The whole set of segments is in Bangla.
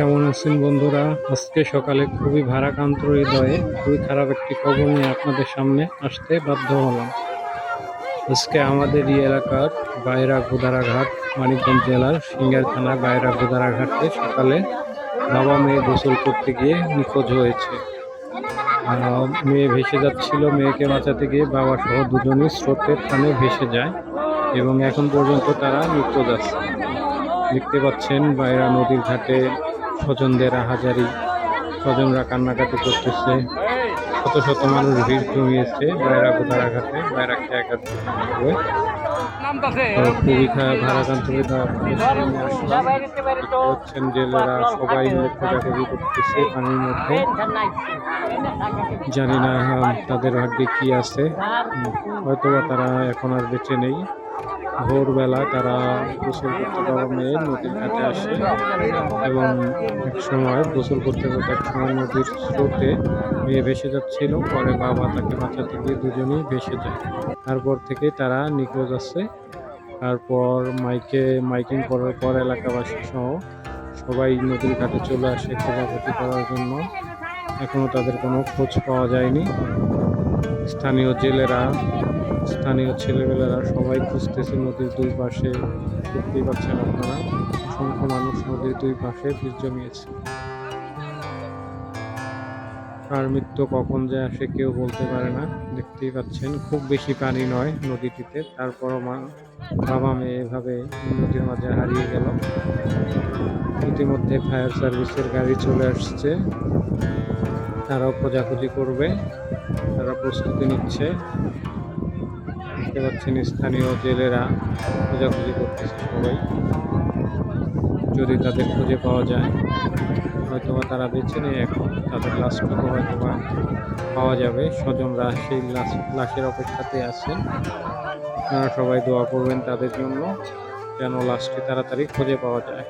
কেমন আছেন বন্ধুরা? আজকে সকালে খুবই ভারাক্রান্ত হৃদয়ে খুবই খারাপ একটি খবর নিয়ে আপনাদের সামনে আসতে বাধ্য হলাম। আজকে আমাদের এই এলাকার বাইরা গোদারাঘাট, মানিকগঞ্জ জেলার সিঙ্গার থানা বাইরা গোদারাঘাটে সকালে বাবা মেয়ে গোসল করতে গিয়ে নিখোঁজ হয়েছে। মেয়ে ভেসে যাচ্ছিল, মেয়েকে বাঁচাতে গিয়ে বাবা সহ দুজনই স্রোতের টানে ভেসে যায় এবং এখন পর্যন্ত তারা নিখোঁজ আছে। দেখতে পাচ্ছেন বাইরা নদীর ঘাটে স্বজনদের হাজারি স্বজনরা কান্নাকাটি করতেছে। শত শত মানুষ ভিড় জমিয়েছে বাইরা গোদারা ঘাটে বাইরা খেয়া ঘাটে খুবই সবাই জানি না তাদের ভাগ্যে কি আছে। হয়তোবা তারা এখন আর বেঁচে নেই। ভোরবেলা তারা গোসল করতে বাবা মেয়ে নদীর ঘাটে আসে এবং এক সময় গোসল করতে করতে এক সময় নদীর স্রোতে মেয়ে ভেসে যাচ্ছিল, পরে বাবা তাকে বাঁচাতে গিয়ে দুজনেই ভেসে যায়। তারপর থেকে তারা নিখোঁজ আছে। তারপর মাইকে, মাইকিং করার পর এলাকাবাসী সহ সবাই নদীর ঘাটে চলে আসে খোঁজাখুঁজি করার জন্য। এখনও তাদের কোনো খোঁজ পাওয়া যায়নি। স্থানীয় জেলেরা স্থানীয় ছেলেমেয়েরা সবাই খুঁজতেছে নদীর দুই পাশে। দেখতেই পাচ্ছেন আপনারা, অসংখ্য মানুষ নদীর দুই পাশে ভিড় জমিয়েছে। কার মৃত্যু কখন যে আসে কেউ বলতে পারে না। দেখতেই পাচ্ছেন, খুব বেশি পানি নয় নদীটিতে। তারপরও মা, বাবা মেয়ে এভাবে নদীর মাঝে হারিয়ে গেল। ইতিমধ্যে ফায়ার সার্ভিসের গাড়ি চলে আসছে। তারাও খোঁজাখুঁজি করবে, তারা প্রস্তুতি নিচ্ছে। দেখতে পাচ্ছেন স্থানীয় জেলেরা খোঁজাখুঁজি করতেছে সবাই। যদি তাদের খুঁজে পাওয়া যায়, হয়তোবা তারা বেছে নেই এখন তাদের লাশটুকু হয়তোবা পাওয়া যাবে। স্বজনরা সেই লাশ, লাশের অপেক্ষাতে আছে আপনারা সবাই দোয়া করবেন তাদের জন্য, যেন লাশটি তাড়াতাড়ি খুঁজে পাওয়া যায়।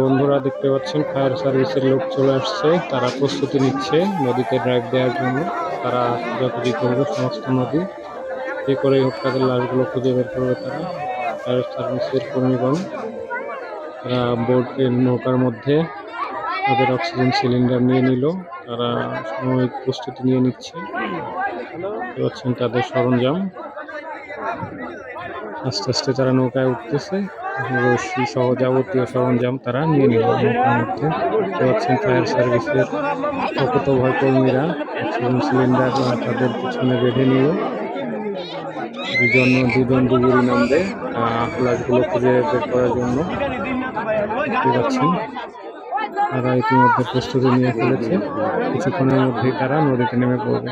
বন্ধুরা দেখতে পাচ্ছেন, ফায়ার সার্ভিসের লোক চলে আসছে। তারা প্রস্তুতি নিচ্ছে নদীতে ড্রাইভ দেওয়ার জন্য। তারা খোঁজাখুঁজি করবে সমস্ত নদী যে করে হোক, তাদের লাশগুলো খুঁজে বের করবে তারা। ফায়ার সার্ভিসের কর্মীগণ, তারা বোটের নৌকার মধ্যে তাদের অক্সিজেন সিলিন্ডার নিয়ে নিল। তারা সাময়িক প্রস্তুতি নিয়ে নিচ্ছে। তাদের সরঞ্জাম। আস্তে আস্তে তারা নৌকায় উঠতেছে। রশি সহ যাবতীয় সরঞ্জাম তারা নিয়ে নিল। নৌকার মধ্যে দেখতে পাচ্ছেন ফায়ার সার্ভিসের অকত ভয় কর্মীরা সিলিন্ডার তাদের পিছনে বেঁধে নিল দুজন দুজন ডুবুরি নামবে আহ, লাশগুলো খুঁজে বের করার জন্য দেখতে তারা ইতিমধ্যে প্রস্তুতি নিয়ে ফেলেছে। কিছুক্ষণের মধ্যেই তারা নদীতে নেমে পড়বে।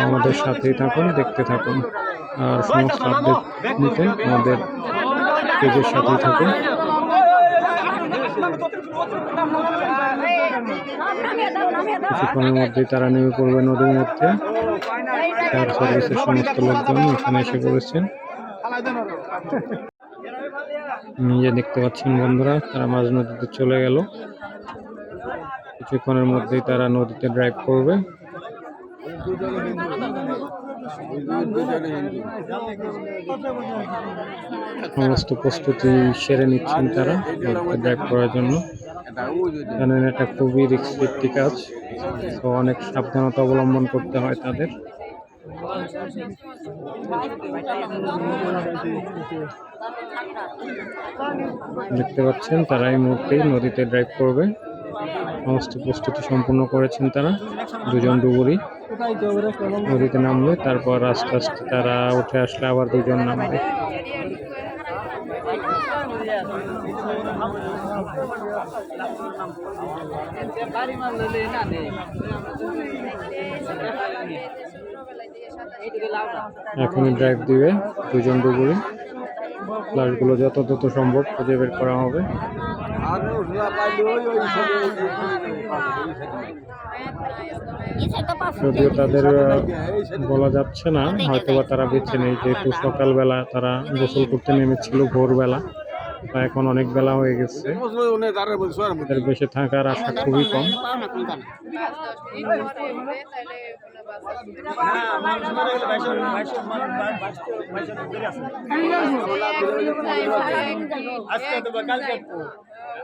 আমাদের সাথেই থাকুন দেখতে থাকুন। আর সমস্ত আপডেট নিতে আমাদের পেজের সাথেই থাকুন। কিছুক্ষণের মধ্যেই তারা নেমে পড়বে নদীর মধ্যে। তার সার্ভিসের সমস্ত লোকজন এখানে এসে পড়েছেন। নিজে দেখতে পাচ্ছেন বন্ধুরা, তারা মাঝ নদীতে চলে গেল। কিছুক্ষণের মধ্যেই তারা নদীতে ড্রাইভ করবে। সমস্ত প্রস্তুতি সেরে নিচ্ছেন তারা ড্রাইভ করার জন্য। জানেন, এটা খুবই রিস্ক একটি কাজ, তো অনেক সাবধানতা অবলম্বন করতে হয় তাদের। দেখতে পাচ্ছেন, তারা এই মুহূর্তেই নদীতে ড্রাইভ করবে। সমস্ত প্রস্তুতি সম্পূর্ণ করেছেন তারা, দুজন ডুবুরি। নদীতে নামলে, তারপর আস্তে আস্তে তারা উঠে আসলে আবার দুজন নামবে এখনই ড্রাইভ দিবে, দুজন ডুবুরি লাশগুলো যত দ্রুত সম্ভব খুঁজে বের করা হবে। যদিও তাদের বলা যাচ্ছে না, হয়তোবা তারা বেছে নেই, যেহেতু সকালবেলা তারা গোসল করতে নেমেছিল ভোরবেলা, বা এখন অনেক বেলা হয়ে গেছে। তাদের বেঁচে থাকার আশা খুবই কম। আজকে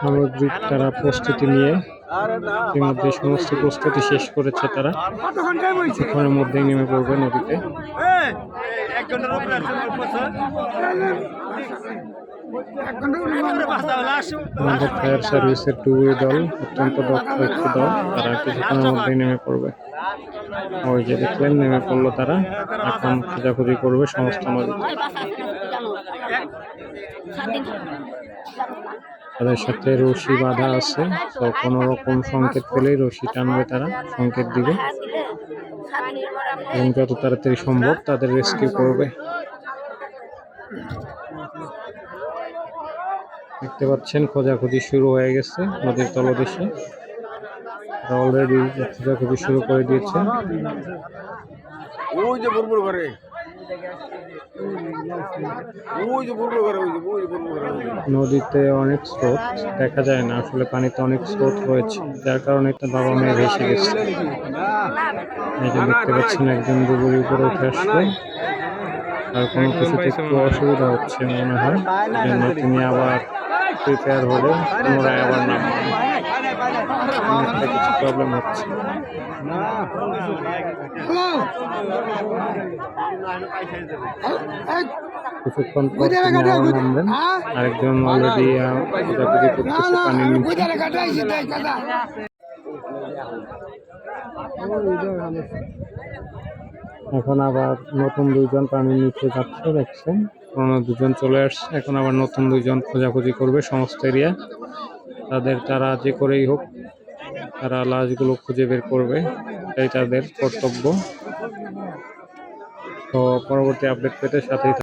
সামগ্রিক তারা প্রস্তুতি নিয়ে ইতিমধ্যে সমস্ত প্রস্তুতি শেষ করেছে তারা কিছুক্ষণের মধ্যেই নেমে পড়বে নদীতে। আমাদের ফায়ার সার্ভিসের ডুবুরি দল, অত্যন্ত দক্ষ একটি দল, তারা কিছুক্ষণের মধ্যেই নেমে পড়বে। ওই যে দেখলেন, নেমে পড়ল তারা। এখন খোঁজাখুঁজি করবে সমস্ত নদীতে। তাদের সাথে রশি বাঁধা আছে, তো কোনো রকম সংকেত পেলেই রশি টানবে তারা, সংকেত দিবে। এবং যত তাড়াতাড়ি সম্ভব তাদের রেস্কিউ করবে। দেখতে পাচ্ছেন, খোঁজাখুঁজি শুরু হয়ে গেছে নদীর তলদেশে। অলরেডি খোঁজাখুঁজি শুরু করে দিয়েছে। ওই যে বুরবুর নদীতে অনেক স্রোত দেখা যায় না, আসলে পানিতে অনেক স্রোত রয়েছে, যার কারণে একটা বাবা মেয়ে ভেসে গেছে। দেখতে পাচ্ছেন একজন ডুবুরি উপরে উঠে আসলো আর কোনো কিছুতে একটু অসুবিধা হচ্ছে মনে হয় জন্য তিনি আবার প্রিপেয়ার হলে পুনরায় আবার একটা কিছু প্রবলেম হচ্ছে। কিছুক্ষণ আরেকজন এখন আবার নতুন দুইজন পানির নিচে যাচ্ছে, দেখছেন। পুরোনো দুজন চলে আসছে, এখন আবার নতুন দুইজন খোঁজাখুঁজি করবে সমস্ত এরিয়া। তাদের তারা যে করেই হোক তারা লাশগুলো খুঁজে বের করবে এটাই তাদের কর্তব্য তো পরবর্তী আপডেট পেতে সাথেই।